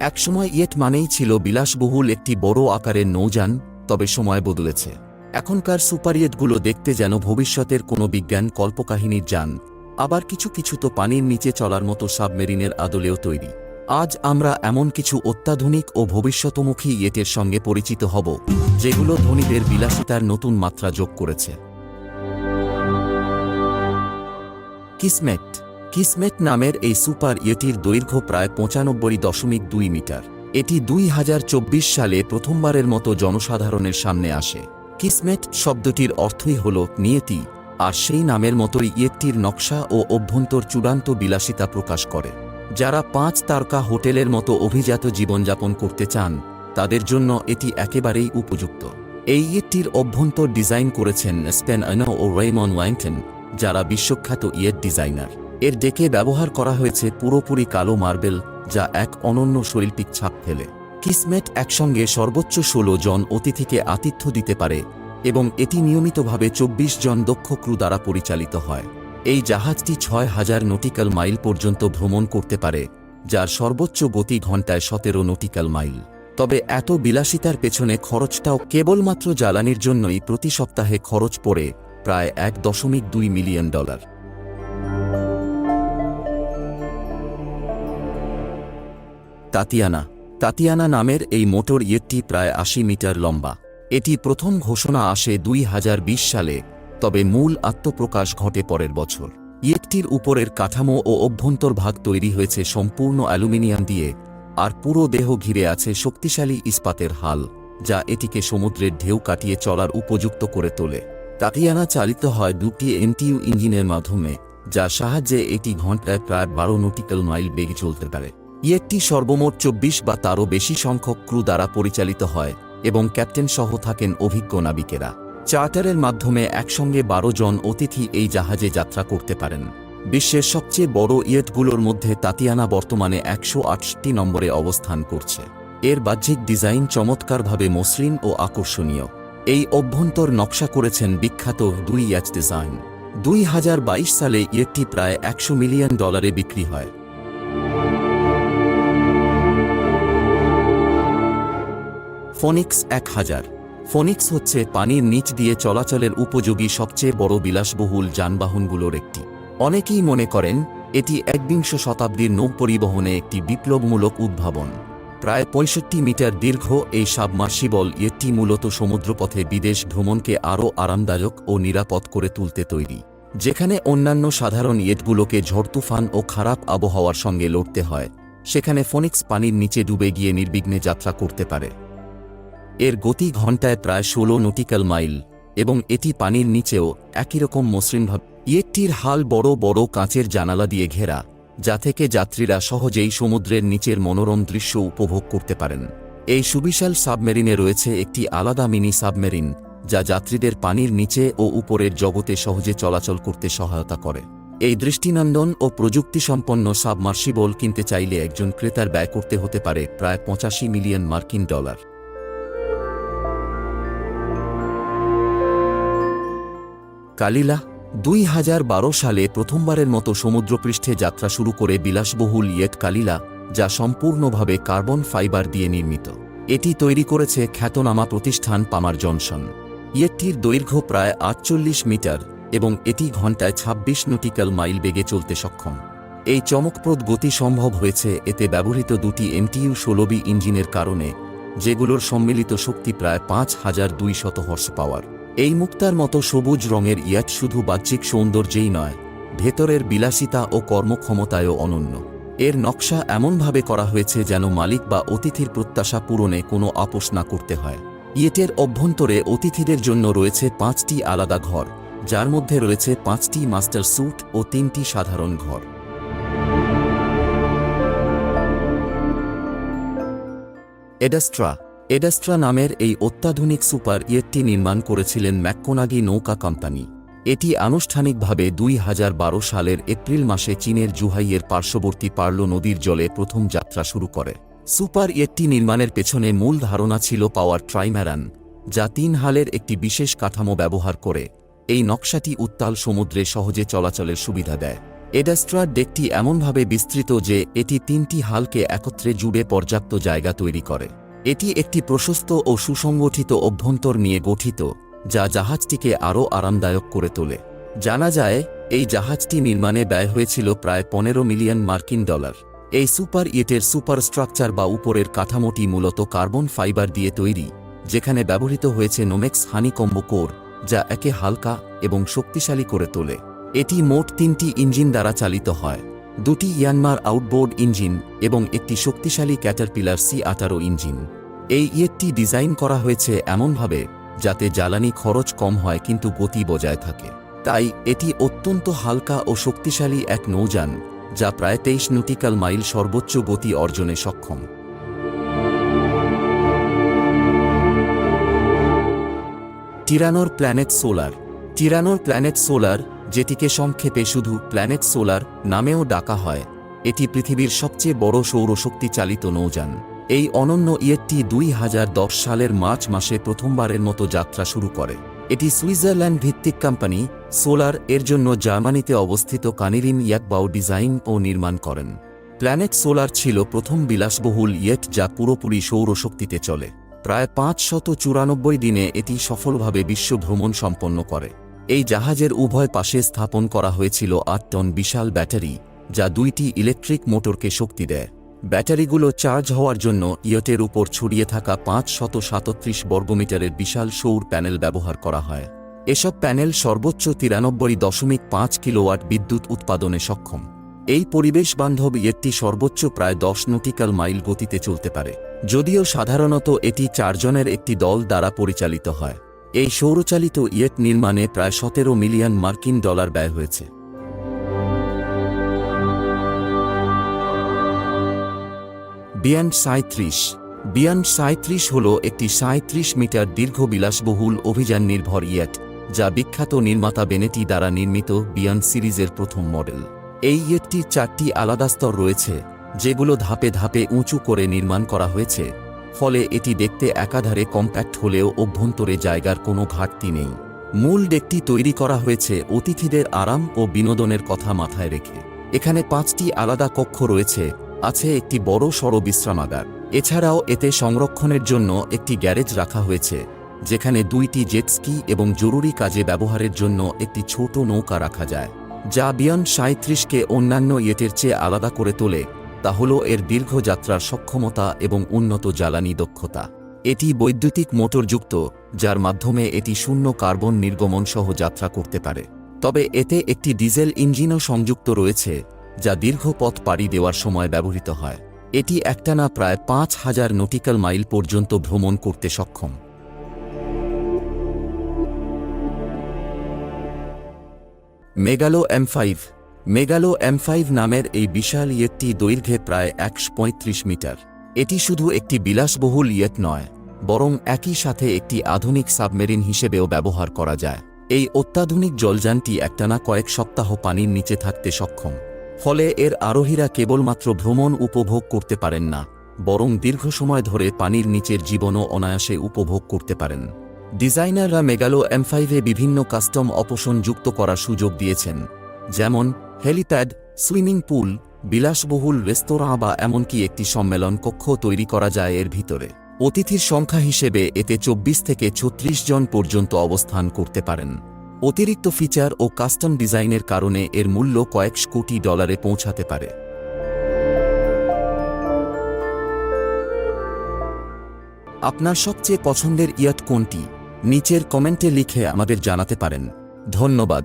একসময় ইয়েট মানেই ছিল বিলাসবহুল একটি বড় আকারের নৌযান, তবে সময় বদলেছে। এখনকার সুপারইয়েটগুলো দেখতে যেন ভবিষ্যতের কোনো বিজ্ঞান কল্পকাহিনীর যান। আবার কিছু কিছু তো পানির নিচে চলার মতো সাবমেরিনের আদলেও তৈরি। আজ আমরা এমন কিছু অত্যাধুনিক ও ভবিষ্যতমুখী ইয়েটের সঙ্গে পরিচিত হব, যেগুলো ধনীদের বিলাসিতার নতুন মাত্রা যোগ করেছে। কিসমেট কিসমেট নামের এই সুপার ইয়েটির দৈর্ঘ্য প্রায় পঁচানব্বই দশমিক দুই মিটার। এটি দুই হাজার চব্বিশ সালে প্রথমবারের মতো জনসাধারণের সামনে আসে। কিসমেট শব্দটির অর্থই হল নিয়তি, আর সেই নামের মতোই ইয়েটটির নকশা ও অভ্যন্তর চূড়ান্ত বিলাসিতা প্রকাশ করে। যারা পাঁচ তারকা হোটেলের মতো অভিজাত জীবনযাপন করতে চান, তাদের জন্য এটি একেবারেই উপযুক্ত। এই ইয়েটটির অভ্যন্তর ডিজাইন করেছেন স্পেন ও রেইমন ওয়াইন্টন যারা বিশ্বখ্যাত ইয়েট ডিজাইনার। এর ডেকে ব্যবহার করা হয়েছে পুরোপুরি কালো মার্বেল, যা এক অনন্য শৈল্পিক ছাপ ফেলে। কিসমেট একসঙ্গে সর্বোচ্চ ষোলো জন অতিথিকে আতিথ্য দিতে পারে এবং এটি নিয়মিতভাবে চব্বিশ জন দক্ষ ক্রু দ্বারা পরিচালিত হয়। এই জাহাজটি ছয় হাজার নটিক্যাল মাইল পর্যন্ত ভ্রমণ করতে পারে, যার সর্বোচ্চ গতি ঘণ্টায় সতেরো নটিক্যাল মাইল। তবে এত বিলাসিতার পেছনে খরচটাও কেবলমাত্র জ্বালানির জন্যই প্রতি সপ্তাহে খরচ পড়ে প্রায় এক দশমিক দুই মিলিয়ন ডলার। তাতিয়ানা। তাতিয়ানা নামের এই মোটর ইয়েটটি প্রায় আশি মিটার লম্বা। এটি প্রথম ঘোষণা আসে দুই হাজার বিশ সালে, তবে মূল আত্মপ্রকাশ ঘটে পরের বছর। ইয়েটটির উপরের কাঠামো ও অভ্যন্তর ভাগ তৈরি হয়েছে সম্পূর্ণ অ্যালুমিনিয়াম দিয়ে, আর পুরো দেহ ঘিরে আছে শক্তিশালী ইস্পাতের হাল, যা এটিকে সমুদ্রের ঢেউ কাটিয়ে চলার উপযুক্ত করে তোলে। তাতিয়ানা চালিত হয় দুটি এনটিইউ ইঞ্জিনের মাধ্যমে, যার সাহায্যে এটি ঘন্টায় প্রায় বারো নটিক্যাল মাইল বেগে চলতে পারে। ইয়েটটি সর্বমোট চব্বিশ বা তারও বেশি সংখ্যক ক্রু দ্বারা পরিচালিত হয় এবং ক্যাপ্টেন সহ থাকেন অভিজ্ঞ নাবিকেরা। চার্টারের মাধ্যমে একসঙ্গে বারো জন অতিথি এই জাহাজে যাত্রা করতে পারেন। বিশ্বের সবচেয়ে বড় ইয়েটগুলোর মধ্যে তাতিয়ানা বর্তমানে একশো আটটি নম্বরে অবস্থান করছে। এর বাহ্যিক ডিজাইন চমৎকারভাবে মসৃণ ও আকর্ষণীয়। এই অভ্যন্তর নকশা করেছেন বিখ্যাত দুই ইয়াচ ডিজাইন। দুই হাজার বাইশ সালে ইয়েটটি প্রায় একশো মিলিয়ন ডলারে বিক্রি হয়। ফোনিক্স এক হাজার। ফোনিক্স হচ্ছে পানির নিচ দিয়ে চলাচলের উপযোগী সবচেয়ে বড় বিলাসবহুল যানবাহনগুলোর একটি। অনেকেই মনে করেন, এটি একবিংশ শতাব্দীর নৌ পরিবহনে একটি বিপ্লবমূলক উদ্ভাবন। প্রায় পঁয়ষট্টি মিটার দীর্ঘ এই সাবমার্সিবল এটি মূলত সমুদ্রপথে বিদেশ ভ্রমণকে আরও আরামদায়ক ও নিরাপদ করে তুলতে তৈরি। যেখানে অন্যান্য সাধারণ ইয়েটগুলোকে ঝড়, তুফান ও খারাপ আবহাওয়ার সঙ্গে লড়তে হয়। সেখানে ফোনিক্স পানির নিচে ডুবে গিয়ে নির্বিঘ্নে যাত্রা করতে পারে। এর গতি ঘণ্টায় প্রায় ষোলো নটিক্যাল মাইল, এবং এটি পানির নিচেও একই রকম মসৃণভাবে ইয়েটটির হাল বড় বড় কাঁচের জানালা দিয়ে ঘেরা, যা থেকে যাত্রীরা সহজেই সমুদ্রের নিচের মনোরম দৃশ্য উপভোগ করতে পারেন। এই সুবিশাল সাবমেরিনে রয়েছে একটি আলাদা মিনি সাবমেরিন, যা যাত্রীদের পানির নিচে ও উপরের জগতে সহজে চলাচল করতে সহায়তা করে। এই দৃষ্টিনন্দন ও প্রযুক্তিসম্পন্ন সাবমার্সিবল কিনতে চাইলে একজন ক্রেতার ব্যয় করতে হতে পারে প্রায় পঁচাশি মিলিয়ন মার্কিন ডলার। কালিলা দুই হাজার বারো সালে প্রথমবারের মতো সমুদ্রপৃষ্ঠে যাত্রা শুরু করে বিলাসবহুল ইয়েট কালিলা, যা সম্পূর্ণভাবে কার্বন ফাইবার দিয়ে নির্মিত। এটি তৈরি করেছে খ্যাতনামা প্রতিষ্ঠান পামার জনসন। ইয়েটটির দৈর্ঘ্য প্রায় আটচল্লিশ মিটার এবং এটি ঘণ্টায় ২৬ নটিক্যাল মাইল বেগে চলতে সক্ষম। এই চমকপ্রদ গতি সম্ভব হয়েছে এতে ব্যবহৃত দুটি এমটিইউ ষোলবি ইঞ্জিনের কারণে, যেগুলোর সম্মিলিত শক্তি প্রায় পাঁচ হাজার দুইশত হর্স পাওয়ার। এই মুক্তার মতো সবুজ রঙের ইয়াট শুধু বাহ্যিক সৌন্দর্যেই নয়, ভেতরের বিলাসিতা ও কর্মক্ষমতায়ও অনন্য। এর নকশা এমনভাবে করা হয়েছে যেন মালিক বা অতিথির প্রত্যাশা পূরণে কোনো আপোষ না করতে হয়। ইয়েটের অভ্যন্তরে অতিথিদের জন্য রয়েছে পাঁচটি আলাদা ঘর, যার মধ্যে রয়েছে পাঁচটি মাস্টার স্যুট ও তিনটি সাধারণ ঘর। এডাস্ট্রা এডাস্ট্রা নামের এই অত্যাধুনিক সুপার ইয়েটটি নির্মাণ করেছিলেন ম্যাককোনাগি নৌকা কোম্পানি। এটি আনুষ্ঠানিকভাবে দুই হাজার বারো সালের এপ্রিল মাসে চীনের জুহাইয়ের পার্শ্ববর্তী পার্লো নদীর জলে প্রথম যাত্রা শুরু করে। সুপার ইয়েটটি নির্মাণের পেছনে মূল ধারণা ছিল পাওয়ার ট্রাইম্যারান, যা তিন হালের একটি বিশেষ কাঠামো ব্যবহার করে। এই নকশাটি উত্তাল সমুদ্রে সহজে চলাচলের সুবিধা দেয়। এডাস্ট্রা ডেকটি এমনভাবে বিস্তৃত যে এটি তিনটি হালকে একত্রে জুড়ে পর্যাপ্ত জায়গা তৈরি করে। এটি একটি প্রশস্ত ও সুসংগঠিত অভ্যন্তর নিয়ে গঠিত, যা জাহাজটিকে আরও আরামদায়ক করে তোলে। জানা যায়, এই জাহাজটি নির্মাণে ব্যয় হয়েছিল প্রায় পনেরো মিলিয়ন মার্কিন ডলার। এই সুপার ইয়েটের সুপার স্ট্রাকচার বা উপরের কাঠামোটি মূলত কার্বন ফাইবার দিয়ে তৈরি, যেখানে ব্যবহৃত হয়েছে নোমেক্স হানিকম্ব কোর, যা একে হালকা এবং শক্তিশালী করে তোলে। এটি মোট তিনটি ইঞ্জিন দ্বারা চালিত হয়। দুটি ইয়ানমার আউটবোর্ড ইঞ্জিন এবং একটি শক্তিশালী ক্যাটারপিলার সি আঠারো ইঞ্জিন। এই ইয়েটটি ডিজাইন করা হয়েছে এমনভাবে যাতে জ্বালানি খরচ কম হয় কিন্তু গতি বজায় থাকে। তাই এটি অত্যন্ত হালকা ও শক্তিশালী এক নৌযান যা প্রায় তেইশ নটিক্যাল মাইল সর্বোচ্চ গতি অর্জনে সক্ষম। টিরানোর প্ল্যানেট সোলার। টিরানোর প্ল্যানেট সোলার যেটিকে সংক্ষেপে শুধু প্ল্যানেট সোলার নামেও ডাকা হয়, এটি পৃথিবীর সবচেয়ে বড় সৌরশক্তি চালিত নৌযান। এই অনন্য ইয়েটটি দুই হাজার দশ সালের মার্চ মাসে প্রথমবারের মতো যাত্রা শুরু করে। এটি সুইজারল্যান্ড ভিত্তিক কোম্পানি সোলার এর জন্য জার্মানিতে অবস্থিত কানিরিন ইয়াকবাউ ডিজাইন ও নির্মাণ করেন। প্ল্যানেট সোলার ছিল প্রথম বিলাসবহুল ইয়েট যা পুরোপুরি সৌরশক্তিতে চলে। প্রায় পাঁচ শত চুরানব্বই দিনে এটি সফলভাবে বিশ্ব ভ্রমণ সম্পন্ন করে। এই জাহাজের উভয় পাশে স্থাপন করা হয়েছিল আট টন বিশাল ব্যাটারি, যা দুইটি ইলেকট্রিক মোটরকে শক্তি দেয়। ব্যাটারিগুলো চার্জ হওয়ার জন্য ইয়টের উপর ছড়িয়ে থাকা পাঁচ শত সাতত্রিশ বর্গমিটারের বিশাল সৌর প্যানেল ব্যবহার করা হয়। এসব প্যানেল সর্বোচ্চ তিরানব্বই দশমিক পাঁচ কিলোওয়াট বিদ্যুৎ উৎপাদনে সক্ষম। এই পরিবেশ বান্ধব ইয়েটটি সর্বোচ্চ প্রায় দশ নটিক্যাল মাইল গতিতে চলতে পারে, যদিও সাধারণত এটি চারজনের একটি দল দ্বারা পরিচালিত হয়। এই সৌরচালিত ইয়েট নির্মাণে প্রায় সতেরো মিলিয়ন মার্কিন ডলার ব্যয় হয়েছে। বিয়ান সাঁত্রিশ বিয়ান সাঁত্রিশ হল একটি সাঁত্রিশ মিটার দীর্ঘ বিলাসবহুল অভিযান নির্ভর ইয়েট, যা বিখ্যাত নির্মাতা বেনেটি দ্বারা নির্মিত বিয়ান সিরিজের প্রথম মডেল। এই ইয়েটটির চারটি আলাদা স্তর রয়েছে, যেগুলো ধাপে ধাপে উঁচু করে নির্মাণ করা হয়েছে। ফলে এটি দেখতে একাধারে কম্প্যাক্ট হলেও অভ্যন্তরে জায়গার কোনো ঘাটতি নেই। মূল ডেকটি তৈরি করা হয়েছে অতিথিদের আরাম ও বিনোদনের কথা মাথায় রেখে। এখানে পাঁচটি আলাদা কক্ষ রয়েছে, আছে একটি বড় সড় বিশ্রামাগার। এছাড়াও এতে সংরক্ষণের জন্য একটি গ্যারেজ রাখা হয়েছে, যেখানে দুইটি জেটস্কি এবং জরুরি কাজে ব্যবহারের জন্য একটি ছোট নৌকা রাখা যায়, যা বিয়ন সাঁত্রিশকে অন্যান্য ইয়েটের চেয়ে আলাদা করে তোলে। তা হল এর দীর্ঘ যাত্রার সক্ষমতা এবং উন্নত জ্বালানি দক্ষতা। এটি বৈদ্যুতিক মোটরযুক্ত, যার মাধ্যমে এটি শূন্য কার্বন নির্গমন সহ যাত্রা করতে পারে। তবে এতে একটি ডিজেল ইঞ্জিনও সংযুক্ত রয়েছে, যা দীর্ঘ পথ পাড়ি দেওয়ার সময় ব্যবহৃত হয়। এটি একটানা প্রায় পাঁচ হাজার নটিক্যাল মাইল পর্যন্ত ভ্রমণ করতে সক্ষম। Megalo M five Megalo M five নামের এই বিশাল ইয়েটটি দৈর্ঘ্যে প্রায় একশো পঁয়ত্রিশ মিটার। এটি শুধু একটি বিলাসবহুল ইয়েট নয়, বরং একই সাথে একটি আধুনিক সাবমেরিন হিসেবেও ব্যবহার করা যায়। এই অত্যাধুনিক জলযানটি একটানা কয়েক সপ্তাহ পানির নিচে থাকতে সক্ষম, ফলে এর আরোহীরা কেবলমাত্র ভ্রমণ উপভোগ করতে পারেন না, বরং দীর্ঘ সময় ধরে পানির নিচের জীবনও অনায়াসে উপভোগ করতে পারেন। ডিজাইনাররা মেগালো এম ফাইভে বিভিন্ন কাস্টম অপশন যুক্ত করার সুযোগ দিয়েছেন, যেমন হেলিপ্যাড, সুইমিং পুল, বিলাসবহুল রেস্তোরাঁ বা এমনকি একটি সম্মেলন কক্ষ তৈরি করা যায় এর ভিতরে। অতিথির সংখ্যা হিসেবে এতে চব্বিশ থেকে ছত্রিশ জন পর্যন্ত অবস্থান করতে পারেন। অতিরিক্ত ফিচার ও কাস্টম ডিজাইনের কারণে এর মূল্য কয়েক কোটি ডলারে পৌঁছাতে পারে। আপনার সবচেয়ে পছন্দের ইয়াট কোনটি? নিচের কমেন্টে লিখে আমাদের জানাতে পারেন। ধন্যবাদ।